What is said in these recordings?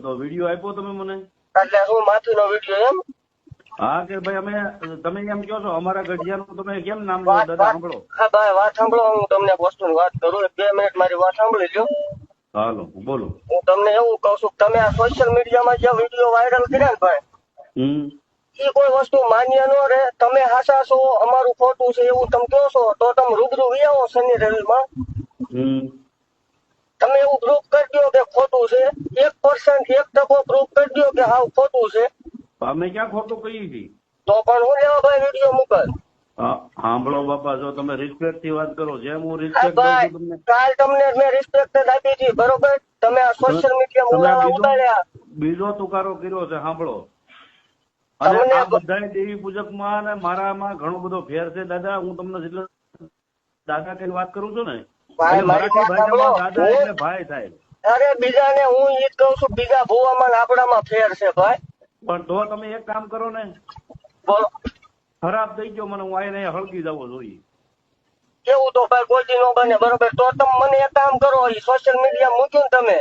તો વીડિયો આપ્યો તમે મને? એટલે હું માથું વીડિયો એમ? હા કે ભાઈ અમે તમે એમ કહો છો અમારા ગઢિયાનું તમે કેમ નામ લો દાદા સાંભળો. હા ભાઈ વાત સાંભળો હું તમને વસ્તુ વસ્તુની વાત કરું બે મિનિટ મારી વાત સાંભળી લો હાલો બોલો. હું તમને એવું કહું છું કે તમે આ સોશિયલ મીડિયામાં જે વીડિયો વાયરલ કર્યા ને ભાઈ હમ. એ કોઈ વસ્તુ માન્ય ન રહે. તમે હાસા છો અમારું ખોટું છે એવું તમે કહો છો તો તમે રૂબરૂ વિયાવો શનિ રવિમાં હમ તમે એવું પ્રૂફ કરી દો કે ખોટું છે? એક પર્સન્ટ એક ટકો પ્રૂફ કરી દો કે હાવ ખોટું છે. અમે ક્યાં ખોટું કહ્યું છે તો પણ હું લેવા ભાઈ વીડિયો મોકલ સાંભળો બાપા જો તમે રિસ્પેક્ટથી વાત કરો જેમ હું રિસ્પેક્ટ તમને કાલ તમને મેં રિસ્પેક્ટ જ આપી હતી બરોબર? તમે આ સોશિયલ મીડિયા મુલાવા બીજો- ઉડાડ્યા બીજો તુકારો કર્યો છે સાંભળો. અને આ બધા દેવી પૂજકમાં અને મારામાં ઘણો બધો ફેર છે દાદા હું તમને જેટલો દાદા કઈ વાત કરું છું ને દાદા એટલે ભાઈ થાય. અરે બીજાને હું ઈ જ કહું છું બીજા ભૂવામાં આપણામાં ફેર છે ભાઈ. પણ તો તમે એક કામ કરો ને બોલો. ખરાબ થઈ ગયો મને હું આઈને હળગી જવો જોઈએ કેવું તો ભાઈ કોઈ દી ન બને બરોબર? તો તમે મને એક કામ કરો સોશિયલ મીડિયા મૂક્યું ને તમે.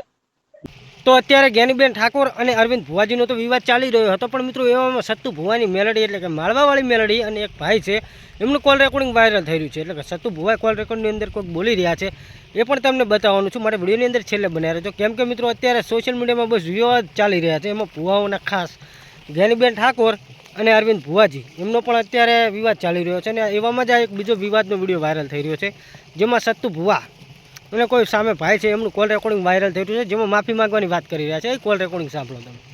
તો અત્યારે જ્ઞાનીબેન ઠાકોર અને અરવિંદ ભુવાજીનો તો વિવાદ ચાલી રહ્યો હતો, પણ મિત્રો એવામાં સત્તુ ભુવાની મેલડી એટલે કે માળવાવાળી મેલડી અને એક ભાઈ છે, એમનું કોલ રેકોર્ડિંગ વાયરલ થઈ રહ્યું છે, એટલે કે સત્તુ ભુવા કોલ રેકોર્ડની અંદર કોઈક બોલી રહ્યા છે, એ પણ તમને બતાવવાનું છું, મારે વિડીયોની અંદર છેલ્લે બનાવી રહેજો કેમ કે મિત્રો અત્યારે સોશિયલ મીડિયામાં બસ વિવાદ ચાલી રહ્યા છે, એમાં ભુવાઓના ખાસ જ્ઞાનીબેન ઠાકોર અને અરવિંદ ભુવાજી, એમનો પણ અત્યારે વિવાદ ચાલી રહ્યો છે અને એવામાં જ આ એક બીજો વિવાદનો વીડિયો વાયરલ થઈ રહ્યો છે, જેમાં સત્તુ ભુવા અને કોઈ સામે ભાઈ છે, એમનું કોલ રેકોર્ડિંગ વાયરલ થયું છે, જેમાં માફી માંગવાની વાત કરી રહ્યા છે. એ કોલ રેકોર્ડિંગ સાંભળો તમે.